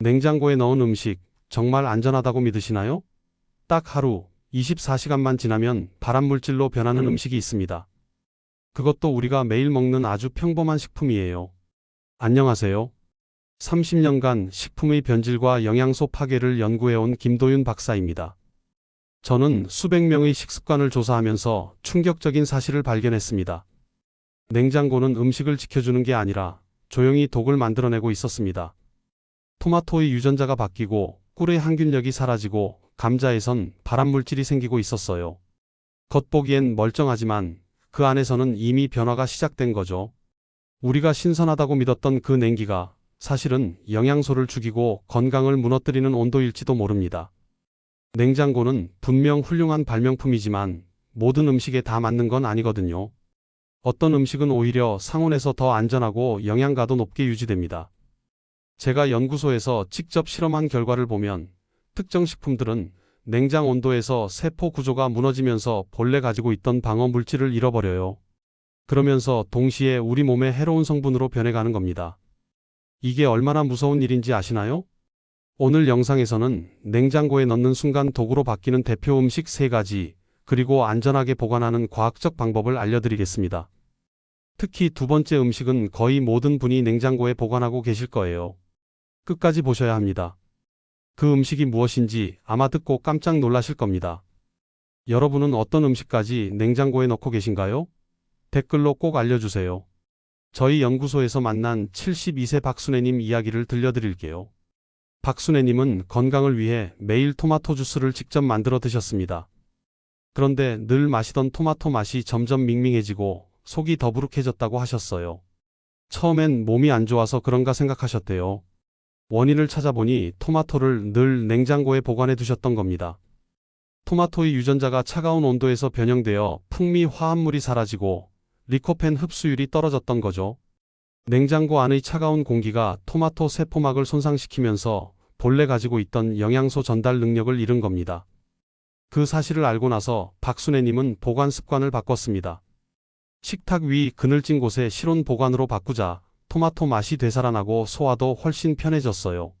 냉장고에 넣은 음식 정말 안전하다고 믿으시나요? 딱 하루 24시간만 지나면 발암물질로 변하는 음식이 있습니다. 그것도 우리가 매일 먹는 아주 평범한 식품이에요. 안녕하세요. 30년간 식품의 변질과 영양소 파괴를 연구해온 김도윤 박사입니다. 저는 수백 명의 식습관을 조사하면서 충격적인 사실을 발견했습니다. 냉장고는 음식을 지켜주는 게 아니라 조용히 독을 만들어내고 있었습니다. 토마토의 유전자가 바뀌고 꿀의 항균력이 사라지고 감자에선 발암물질이 생기고 있었어요. 겉보기엔 멀쩡하지만 그 안에서는 이미 변화가 시작된 거죠. 우리가 신선하다고 믿었던 그 냉기가 사실은 영양소를 죽이고 건강을 무너뜨리는 온도일지도 모릅니다. 냉장고는 분명 훌륭한 발명품이지만 모든 음식에 다 맞는 건 아니거든요. 어떤 음식은 오히려 상온에서 더 안전하고 영양가도 높게 유지됩니다. 제가 연구소에서 직접 실험한 결과를 보면 특정 식품들은 냉장 온도에서 세포 구조가 무너지면서 본래 가지고 있던 방어 물질을 잃어버려요. 그러면서 동시에 우리 몸에 해로운 성분으로 변해가는 겁니다. 이게 얼마나 무서운 일인지 아시나요? 오늘 영상에서는 냉장고에 넣는 순간 독으로 바뀌는 대표 음식 3가지, 그리고 안전하게 보관하는 과학적 방법을 알려드리겠습니다. 특히 두 번째 음식은 거의 모든 분이 냉장고에 보관하고 계실 거예요. 끝까지 보셔야 합니다. 그 음식이 무엇인지 아마 듣고 깜짝 놀라실 겁니다. 여러분은 어떤 음식까지 냉장고에 넣고 계신가요? 댓글로 꼭 알려주세요. 저희 연구소에서 만난 72세 박순애님 이야기를 들려드릴게요. 박순애님은 건강을 위해 매일 토마토 주스를 직접 만들어 드셨습니다. 그런데 늘 마시던 토마토 맛이 점점 밍밍해지고 속이 더부룩해졌다고 하셨어요. 처음엔 몸이 안 좋아서 그런가 생각하셨대요. 원인을 찾아보니 토마토를 늘 냉장고에 보관해 두셨던 겁니다. 토마토의 유전자가 차가운 온도에서 변형되어 풍미 화합물이 사라지고 리코펜 흡수율이 떨어졌던 거죠. 냉장고 안의 차가운 공기가 토마토 세포막을 손상시키면서 본래 가지고 있던 영양소 전달 능력을 잃은 겁니다. 그 사실을 알고 나서 박순애님은 보관 습관을 바꿨습니다. 식탁 위 그늘진 곳에 실온 보관으로 바꾸자 토마토 맛이 되살아나고 소화도 훨씬 편해졌어요.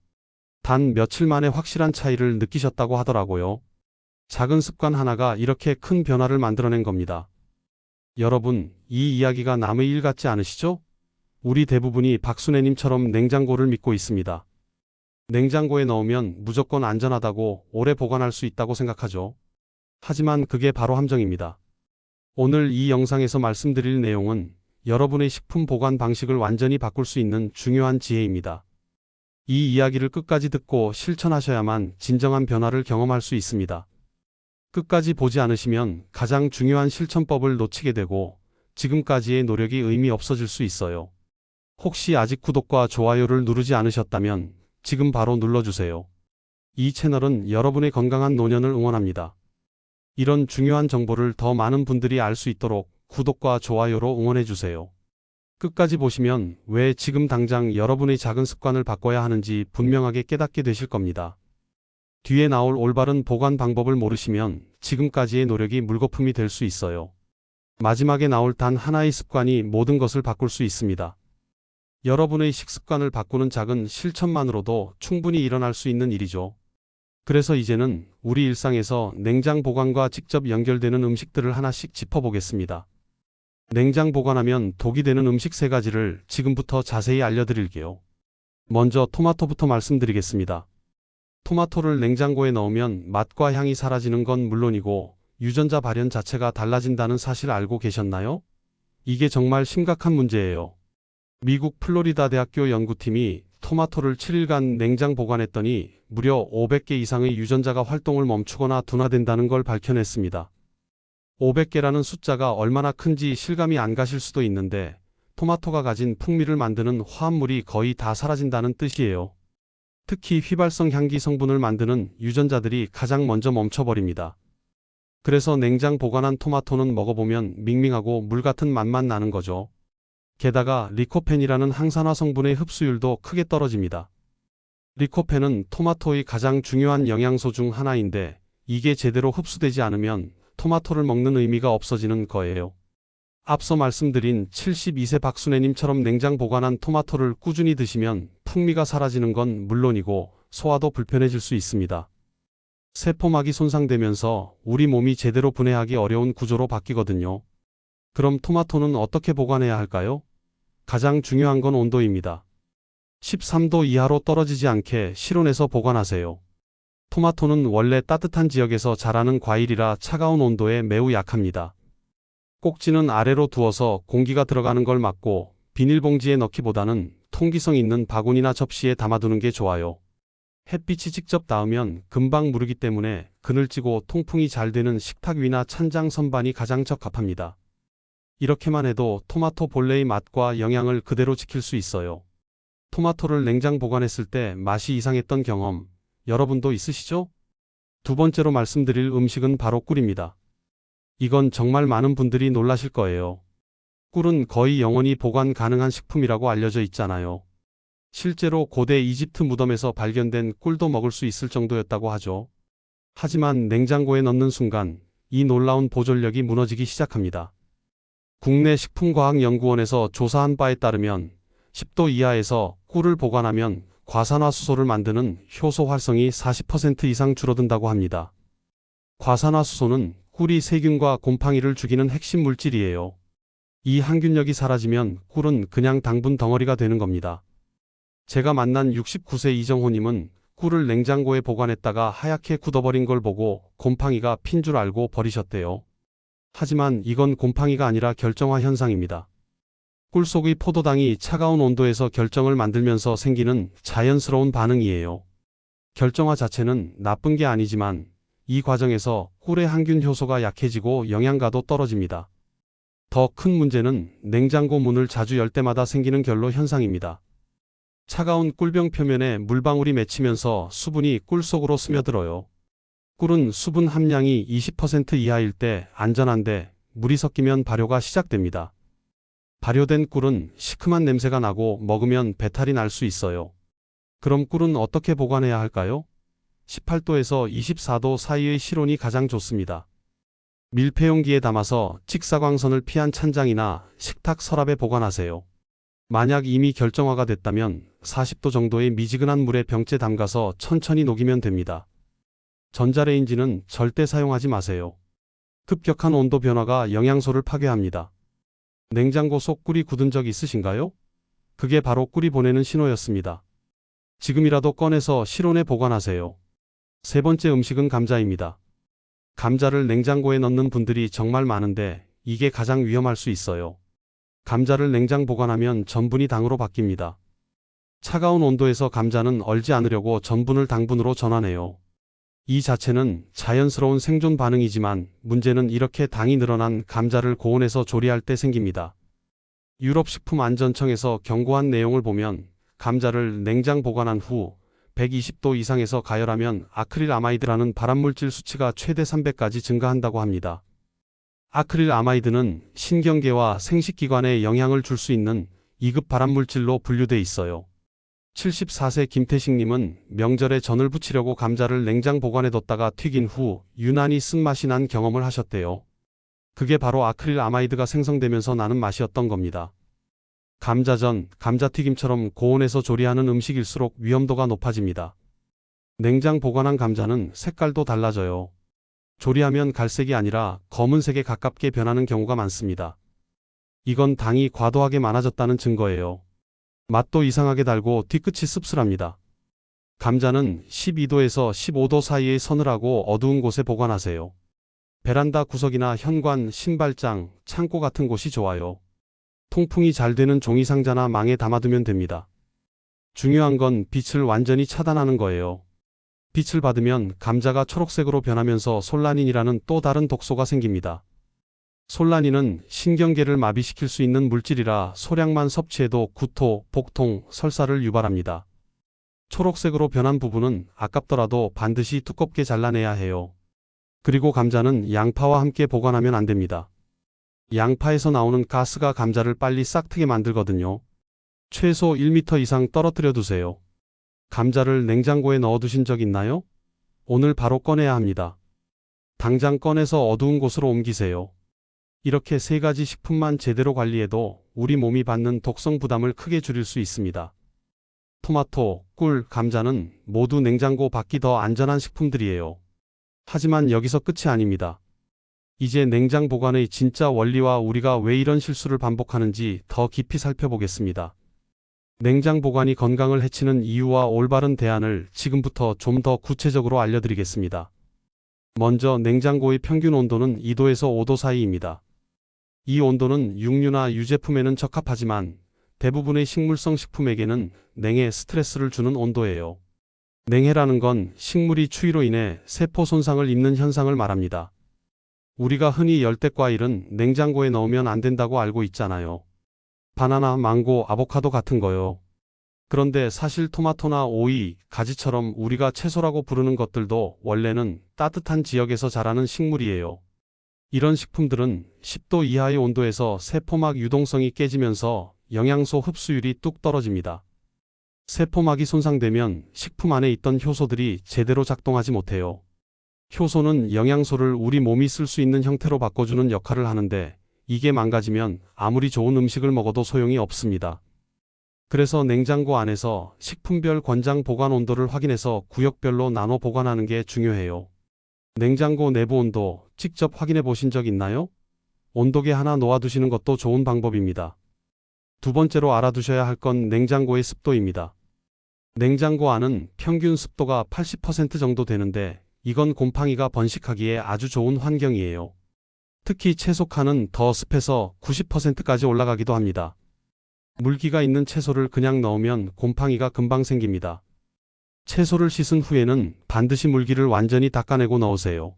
단 며칠 만에 확실한 차이를 느끼셨다고 하더라고요. 작은 습관 하나가 이렇게 큰 변화를 만들어낸 겁니다. 여러분, 이 이야기가 남의 일 같지 않으시죠? 우리 대부분이 박순애님처럼 냉장고를 믿고 있습니다. 냉장고에 넣으면 무조건 안전하다고 오래 보관할 수 있다고 생각하죠. 하지만 그게 바로 함정입니다. 오늘 이 영상에서 말씀드릴 내용은 여러분의 식품 보관 방식을 완전히 바꿀 수 있는 중요한 지혜입니다. 이 이야기를 끝까지 듣고 실천하셔야만 진정한 변화를 경험할 수 있습니다. 끝까지 보지 않으시면 가장 중요한 실천법을 놓치게 되고 지금까지의 노력이 의미 없어질 수 있어요. 혹시 아직 구독과 좋아요를 누르지 않으셨다면 지금 바로 눌러주세요. 이 채널은 여러분의 건강한 노년을 응원합니다. 이런 중요한 정보를 더 많은 분들이 알 수 있도록 구독과 좋아요로 응원해주세요. 끝까지 보시면 왜 지금 당장 여러분의 작은 습관을 바꿔야 하는지 분명하게 깨닫게 되실 겁니다. 뒤에 나올 올바른 보관 방법을 모르시면 지금까지의 노력이 물거품이 될 수 있어요. 마지막에 나올 단 하나의 습관이 모든 것을 바꿀 수 있습니다. 여러분의 식습관을 바꾸는 작은 실천만으로도 충분히 일어날 수 있는 일이죠. 그래서 이제는 우리 일상에서 냉장 보관과 직접 연결되는 음식들을 하나씩 짚어보겠습니다. 냉장 보관하면 독이 되는 음식 세 가지를 지금부터 자세히 알려드릴게요. 먼저 토마토부터 말씀드리겠습니다. 토마토를 냉장고에 넣으면 맛과 향이 사라지는 건 물론이고 유전자 발현 자체가 달라진다는 사실 알고 계셨나요? 이게 정말 심각한 문제예요. 미국 플로리다 대학교 연구팀이 토마토를 7일간 냉장 보관했더니 무려 500개 이상의 유전자가 활동을 멈추거나 둔화된다는 걸 밝혀냈습니다. 500개라는 숫자가 얼마나 큰지 실감이 안 가실 수도 있는데 토마토가 가진 풍미를 만드는 화합물이 거의 다 사라진다는 뜻이에요. 특히 휘발성 향기 성분을 만드는 유전자들이 가장 먼저 멈춰버립니다. 그래서 냉장 보관한 토마토는 먹어보면 밍밍하고 물 같은 맛만 나는 거죠. 게다가 리코펜이라는 항산화 성분의 흡수율도 크게 떨어집니다. 리코펜은 토마토의 가장 중요한 영양소 중 하나인데 이게 제대로 흡수되지 않으면 토마토를 먹는 의미가 없어지는 거예요. 앞서 말씀드린 72세 박순애님처럼 냉장 보관한 토마토를 꾸준히 드시면 풍미가 사라지는 건 물론이고 소화도 불편해질 수 있습니다. 세포막이 손상되면서 우리 몸이 제대로 분해하기 어려운 구조로 바뀌거든요. 그럼 토마토는 어떻게 보관해야 할까요? 가장 중요한 건 온도입니다. 13도 이하로 떨어지지 않게 실온에서 보관하세요. 토마토는 원래 따뜻한 지역에서 자라는 과일이라 차가운 온도에 매우 약합니다. 꼭지는 아래로 두어서 공기가 들어가는 걸 막고 비닐봉지에 넣기보다는 통기성 있는 바구니나 접시에 담아두는 게 좋아요. 햇빛이 직접 닿으면 금방 무르기 때문에 그늘지고 통풍이 잘 되는 식탁 위나 찬장 선반이 가장 적합합니다. 이렇게만 해도 토마토 본래의 맛과 영양을 그대로 지킬 수 있어요. 토마토를 냉장 보관했을 때 맛이 이상했던 경험, 여러분도 있으시죠? 두 번째로 말씀드릴 음식은 바로 꿀입니다. 이건 정말 많은 분들이 놀라실 거예요. 꿀은 거의 영원히 보관 가능한 식품이라고 알려져 있잖아요. 실제로 고대 이집트 무덤에서 발견된 꿀도 먹을 수 있을 정도였다고 하죠. 하지만 냉장고에 넣는 순간 이 놀라운 보존력이 무너지기 시작합니다. 국내 식품과학연구원에서 조사한 바에 따르면 10도 이하에서 꿀을 보관하면 과산화수소를 만드는 효소 활성이 40% 이상 줄어든다고 합니다. 과산화수소는 꿀이 세균과 곰팡이를 죽이는 핵심 물질이에요. 이 항균력이 사라지면 꿀은 그냥 당분 덩어리가 되는 겁니다. 제가 만난 69세 이정호님은 꿀을 냉장고에 보관했다가 하얗게 굳어버린 걸 보고 곰팡이가 핀 줄 알고 버리셨대요. 하지만 이건 곰팡이가 아니라 결정화 현상입니다. 꿀 속의 포도당이 차가운 온도에서 결정을 만들면서 생기는 자연스러운 반응이에요. 결정화 자체는 나쁜 게 아니지만 이 과정에서 꿀의 항균 효소가 약해지고 영양가도 떨어집니다. 더 큰 문제는 냉장고 문을 자주 열 때마다 생기는 결로 현상입니다. 차가운 꿀병 표면에 물방울이 맺히면서 수분이 꿀 속으로 스며들어요. 꿀은 수분 함량이 20% 이하일 때 안전한데 물이 섞이면 발효가 시작됩니다. 발효된 꿀은 시큼한 냄새가 나고 먹으면 배탈이 날 수 있어요. 그럼 꿀은 어떻게 보관해야 할까요? 18도에서 24도 사이의 실온이 가장 좋습니다. 밀폐용기에 담아서 직사광선을 피한 찬장이나 식탁 서랍에 보관하세요. 만약 이미 결정화가 됐다면 40도 정도의 미지근한 물에 병째 담가서 천천히 녹이면 됩니다. 전자레인지는 절대 사용하지 마세요. 급격한 온도 변화가 영양소를 파괴합니다. 냉장고 속 꿀이 굳은 적 있으신가요? 그게 바로 꿀이 보내는 신호였습니다. 지금이라도 꺼내서 실온에 보관하세요. 세 번째 음식은 감자입니다. 감자를 냉장고에 넣는 분들이 정말 많은데 이게 가장 위험할 수 있어요. 감자를 냉장 보관하면 전분이 당으로 바뀝니다. 차가운 온도에서 감자는 얼지 않으려고 전분을 당분으로 전환해요. 이 자체는 자연스러운 생존 반응이지만 문제는 이렇게 당이 늘어난 감자를 고온에서 조리할 때 생깁니다. 유럽식품안전청에서 경고한 내용을 보면 감자를 냉장 보관한 후 120도 이상에서 가열하면 아크릴 아마이드라는 발암물질 수치가 최대 300까지 증가한다고 합니다. 아크릴 아마이드는 신경계와 생식기관에 영향을 줄 수 있는 2급 발암물질로 분류돼 있어요. 74세 김태식님은 명절에 전을 부치려고 감자를 냉장 보관해 뒀다가 튀긴 후 유난히 쓴맛이 난 경험을 하셨대요. 그게 바로 아크릴 아마이드가 생성되면서 나는 맛이었던 겁니다. 감자전, 감자튀김처럼 고온에서 조리하는 음식일수록 위험도가 높아집니다. 냉장 보관한 감자는 색깔도 달라져요. 조리하면 갈색이 아니라 검은색에 가깝게 변하는 경우가 많습니다. 이건 당이 과도하게 많아졌다는 증거예요. 맛도 이상하게 달고 뒤끝이 씁쓸합니다. 감자는 12도에서 15도 사이의 서늘하고 어두운 곳에 보관하세요. 베란다 구석이나 현관, 신발장, 창고 같은 곳이 좋아요. 통풍이 잘 되는 종이 상자나 망에 담아두면 됩니다. 중요한 건 빛을 완전히 차단하는 거예요. 빛을 받으면 감자가 초록색으로 변하면서 솔라닌이라는 또 다른 독소가 생깁니다. 솔라닌은 신경계를 마비시킬 수 있는 물질이라 소량만 섭취해도 구토, 복통, 설사를 유발합니다. 초록색으로 변한 부분은 아깝더라도 반드시 두껍게 잘라내야 해요. 그리고 감자는 양파와 함께 보관하면 안 됩니다. 양파에서 나오는 가스가 감자를 빨리 싹트게 만들거든요. 최소 1m 이상 떨어뜨려 두세요. 감자를 냉장고에 넣어 두신 적 있나요? 오늘 바로 꺼내야 합니다. 당장 꺼내서 어두운 곳으로 옮기세요. 이렇게 세 가지 식품만 제대로 관리해도 우리 몸이 받는 독성 부담을 크게 줄일 수 있습니다. 토마토, 꿀, 감자는 모두 냉장고 밖이 더 안전한 식품들이에요. 하지만 여기서 끝이 아닙니다. 이제 냉장 보관의 진짜 원리와 우리가 왜 이런 실수를 반복하는지 더 깊이 살펴보겠습니다. 냉장 보관이 건강을 해치는 이유와 올바른 대안을 지금부터 좀 더 구체적으로 알려드리겠습니다. 먼저 냉장고의 평균 온도는 2도에서 5도 사이입니다. 이 온도는 육류나 유제품에는 적합하지만 대부분의 식물성 식품에게는 냉해 스트레스를 주는 온도예요. 냉해라는 건 식물이 추위로 인해 세포 손상을 입는 현상을 말합니다. 우리가 흔히 열대과일은 냉장고에 넣으면 안 된다고 알고 있잖아요. 바나나, 망고, 아보카도 같은 거요. 그런데 사실 토마토나 오이, 가지처럼 우리가 채소라고 부르는 것들도 원래는 따뜻한 지역에서 자라는 식물이에요. 이런 식품들은 10도 이하의 온도에서 세포막 유동성이 깨지면서 영양소 흡수율이 뚝 떨어집니다. 세포막이 손상되면 식품 안에 있던 효소들이 제대로 작동하지 못해요. 효소는 영양소를 우리 몸이 쓸 수 있는 형태로 바꿔주는 역할을 하는데 이게 망가지면 아무리 좋은 음식을 먹어도 소용이 없습니다. 그래서 냉장고 안에서 식품별 권장 보관 온도를 확인해서 구역별로 나눠 보관하는 게 중요해요. 냉장고 내부 온도 직접 확인해 보신 적 있나요? 온도계 하나 놓아두시는 것도 좋은 방법입니다. 두 번째로 알아두셔야 할 건 냉장고의 습도입니다. 냉장고 안은 평균 습도가 80% 정도 되는데 이건 곰팡이가 번식하기에 아주 좋은 환경이에요. 특히 채소 칸은 더 습해서 90%까지 올라가기도 합니다. 물기가 있는 채소를 그냥 넣으면 곰팡이가 금방 생깁니다. 채소를 씻은 후에는 반드시 물기를 완전히 닦아내고 넣으세요.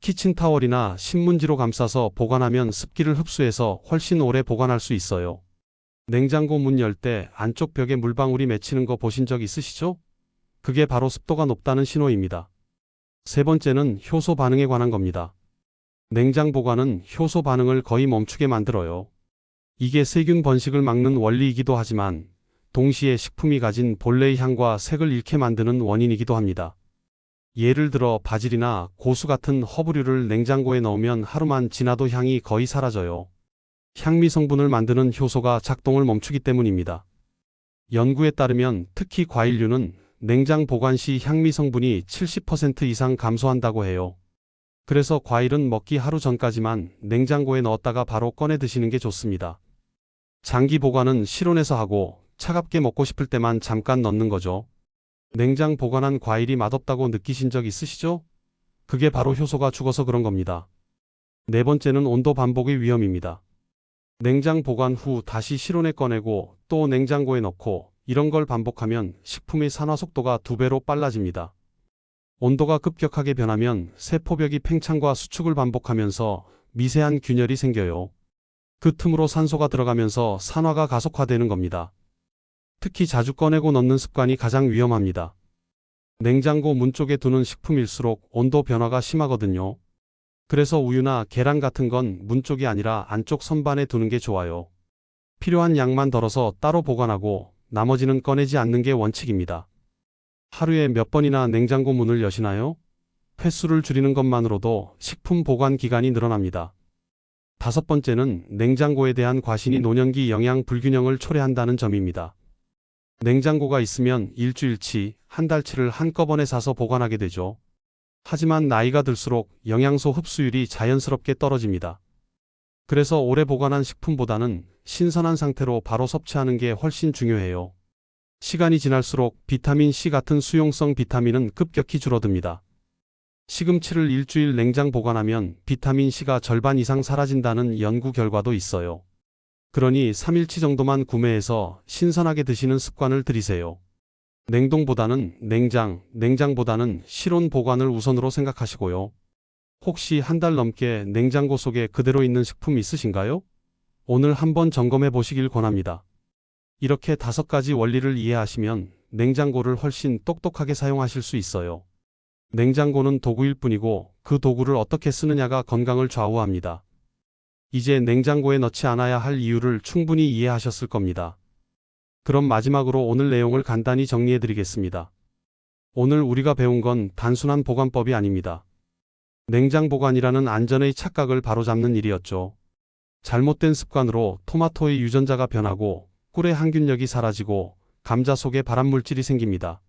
키친타월이나 신문지로 감싸서 보관하면 습기를 흡수해서 훨씬 오래 보관할 수 있어요. 냉장고 문 열 때 안쪽 벽에 물방울이 맺히는 거 보신 적 있으시죠? 그게 바로 습도가 높다는 신호입니다. 세 번째는 효소 반응에 관한 겁니다. 냉장 보관은 효소 반응을 거의 멈추게 만들어요. 이게 세균 번식을 막는 원리이기도 하지만 동시에 식품이 가진 본래의 향과 색을 잃게 만드는 원인이기도 합니다. 예를 들어 바질이나 고수 같은 허브류를 냉장고에 넣으면 하루만 지나도 향이 거의 사라져요. 향미 성분을 만드는 효소가 작동을 멈추기 때문입니다. 연구에 따르면 특히 과일류는 냉장 보관 시 향미 성분이 70% 이상 감소한다고 해요. 그래서 과일은 먹기 하루 전까지만 냉장고에 넣었다가 바로 꺼내 드시는 게 좋습니다. 장기 보관은 실온에서 하고 차갑게 먹고 싶을 때만 잠깐 넣는 거죠. 냉장 보관한 과일이 맛없다고 느끼신 적 있으시죠? 그게 바로 효소가 죽어서 그런 겁니다. 네 번째는 온도 반복의 위험입니다. 냉장 보관 후 다시 실온에 꺼내고 또 냉장고에 넣고 이런 걸 반복하면 식품의 산화 속도가 두 배로 빨라집니다. 온도가 급격하게 변하면 세포벽이 팽창과 수축을 반복하면서 미세한 균열이 생겨요. 그 틈으로 산소가 들어가면서 산화가 가속화되는 겁니다. 특히 자주 꺼내고 넣는 습관이 가장 위험합니다. 냉장고 문 쪽에 두는 식품일수록 온도 변화가 심하거든요. 그래서 우유나 계란 같은 건 문 쪽이 아니라 안쪽 선반에 두는 게 좋아요. 필요한 양만 덜어서 따로 보관하고 나머지는 꺼내지 않는 게 원칙입니다. 하루에 몇 번이나 냉장고 문을 여시나요? 횟수를 줄이는 것만으로도 식품 보관 기간이 늘어납니다. 다섯 번째는 냉장고에 대한 과신이 노년기 영양 불균형을 초래한다는 점입니다. 냉장고가 있으면 일주일치, 한 달치를 한꺼번에 사서 보관하게 되죠. 하지만 나이가 들수록 영양소 흡수율이 자연스럽게 떨어집니다. 그래서 오래 보관한 식품보다는 신선한 상태로 바로 섭취하는 게 훨씬 중요해요. 시간이 지날수록 비타민 C 같은 수용성 비타민은 급격히 줄어듭니다. 시금치를 일주일 냉장 보관하면 비타민 C가 절반 이상 사라진다는 연구 결과도 있어요. 그러니 3일치 정도만 구매해서 신선하게 드시는 습관을 들이세요. 냉동보다는 냉장, 냉장보다는 실온 보관을 우선으로 생각하시고요. 혹시 한 달 넘게 냉장고 속에 그대로 있는 식품 있으신가요? 오늘 한번 점검해 보시길 권합니다. 이렇게 다섯 가지 원리를 이해하시면 냉장고를 훨씬 똑똑하게 사용하실 수 있어요. 냉장고는 도구일 뿐이고 그 도구를 어떻게 쓰느냐가 건강을 좌우합니다. 이제 냉장고에 넣지 않아야 할 이유를 충분히 이해하셨을 겁니다. 그럼 마지막으로 오늘 내용을 간단히 정리해 드리겠습니다. 오늘 우리가 배운 건 단순한 보관법이 아닙니다. 냉장 보관이라는 안전의 착각을 바로잡는 일이었죠. 잘못된 습관으로 토마토의 유전자가 변하고 꿀의 항균력이 사라지고 감자 속에 발암물질이 생깁니다.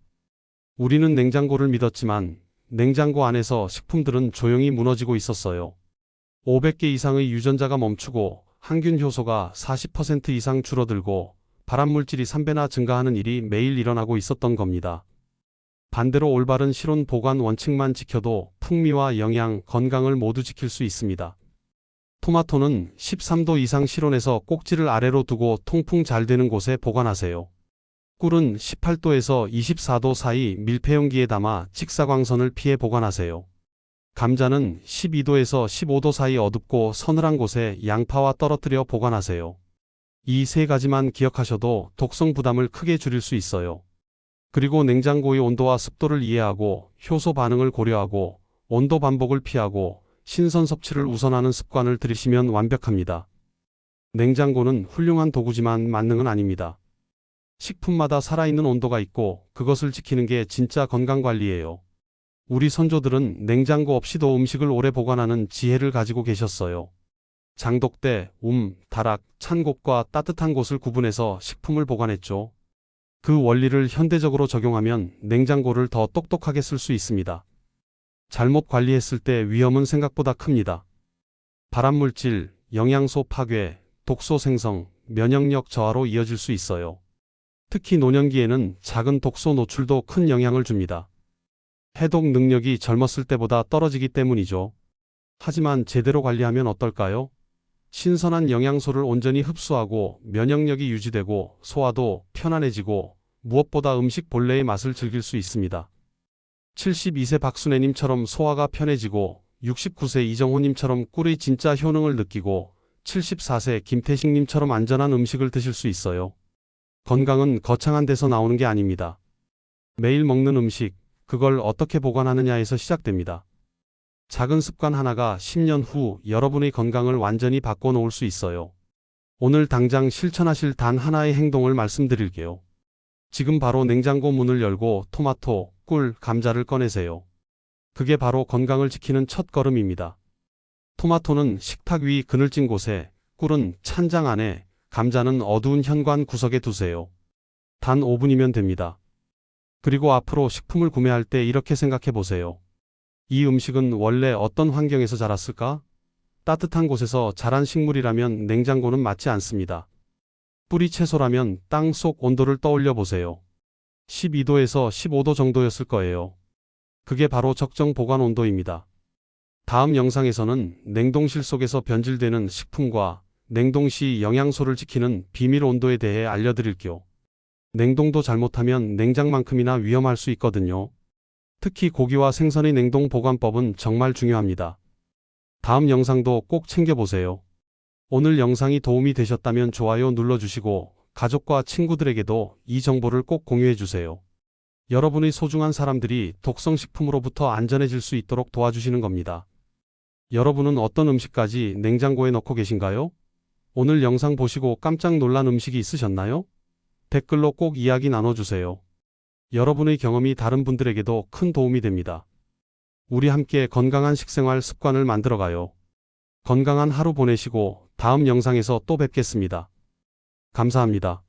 우리는 냉장고를 믿었지만 냉장고 안에서 식품들은 조용히 무너지고 있었어요. 500개 이상의 유전자가 멈추고 항균 효소가 40% 이상 줄어들고 발암물질이 3배나 증가하는 일이 매일 일어나고 있었던 겁니다. 반대로 올바른 실온 보관 원칙만 지켜도 풍미와 영양, 건강을 모두 지킬 수 있습니다. 토마토는 13도 이상 실온에서 꼭지를 아래로 두고 통풍 잘 되는 곳에 보관하세요. 꿀은 18도에서 24도 사이 밀폐용기에 담아 직사광선을 피해 보관하세요. 감자는 12도에서 15도 사이 어둡고 서늘한 곳에 양파와 떨어뜨려 보관하세요. 이 세 가지만 기억하셔도 독성 부담을 크게 줄일 수 있어요. 그리고 냉장고의 온도와 습도를 이해하고 효소 반응을 고려하고 온도 반복을 피하고 신선 섭취를 우선하는 습관을 들이시면 완벽합니다. 냉장고는 훌륭한 도구지만 만능은 아닙니다. 식품마다 살아있는 온도가 있고 그것을 지키는 게 진짜 건강 관리예요. 우리 선조들은 냉장고 없이도 음식을 오래 보관하는 지혜를 가지고 계셨어요. 장독대, 움, 다락, 찬 곳과 따뜻한 곳을 구분해서 식품을 보관했죠. 그 원리를 현대적으로 적용하면 냉장고를 더 똑똑하게 쓸 수 있습니다. 잘못 관리했을 때 위험은 생각보다 큽니다. 발암물질, 영양소 파괴, 독소 생성, 면역력 저하로 이어질 수 있어요. 특히 노년기에는 작은 독소 노출도 큰 영향을 줍니다. 해독 능력이 젊었을 때보다 떨어지기 때문이죠. 하지만 제대로 관리하면 어떨까요? 신선한 영양소를 온전히 흡수하고 면역력이 유지되고 소화도 편안해지고 무엇보다 음식 본래의 맛을 즐길 수 있습니다. 72세 박순애님처럼 소화가 편해지고 69세 이정호님처럼 꿀의 진짜 효능을 느끼고 74세 김태식님처럼 안전한 음식을 드실 수 있어요. 건강은 거창한 데서 나오는 게 아닙니다. 매일 먹는 음식, 그걸 어떻게 보관하느냐에서 시작됩니다. 작은 습관 하나가 10년 후 여러분의 건강을 완전히 바꿔놓을 수 있어요. 오늘 당장 실천하실 단 하나의 행동을 말씀드릴게요. 지금 바로 냉장고 문을 열고 토마토, 꿀, 감자를 꺼내세요. 그게 바로 건강을 지키는 첫 걸음입니다. 토마토는 식탁 위 그늘진 곳에, 꿀은 찬장 안에, 감자는 어두운 현관 구석에 두세요. 단 5분이면 됩니다. 그리고 앞으로 식품을 구매할 때 이렇게 생각해 보세요. 이 음식은 원래 어떤 환경에서 자랐을까? 따뜻한 곳에서 자란 식물이라면 냉장고는 맞지 않습니다. 뿌리 채소라면 땅 속 온도를 떠올려 보세요. 12도에서 15도 정도였을 거예요. 그게 바로 적정 보관 온도입니다. 다음 영상에서는 냉동실 속에서 변질되는 식품과 냉동 시 영양소를 지키는 비밀 온도에 대해 알려드릴게요. 냉동도 잘못하면 냉장만큼이나 위험할 수 있거든요. 특히 고기와 생선의 냉동 보관법은 정말 중요합니다. 다음 영상도 꼭 챙겨보세요. 오늘 영상이 도움이 되셨다면 좋아요 눌러주시고 가족과 친구들에게도 이 정보를 꼭 공유해주세요. 여러분의 소중한 사람들이 독성식품으로부터 안전해질 수 있도록 도와주시는 겁니다. 여러분은 어떤 음식까지 냉장고에 넣고 계신가요? 오늘 영상 보시고 깜짝 놀란 음식이 있으셨나요? 댓글로 꼭 이야기 나눠주세요. 여러분의 경험이 다른 분들에게도 큰 도움이 됩니다. 우리 함께 건강한 식생활 습관을 만들어가요. 건강한 하루 보내시고 다음 영상에서 또 뵙겠습니다. 감사합니다.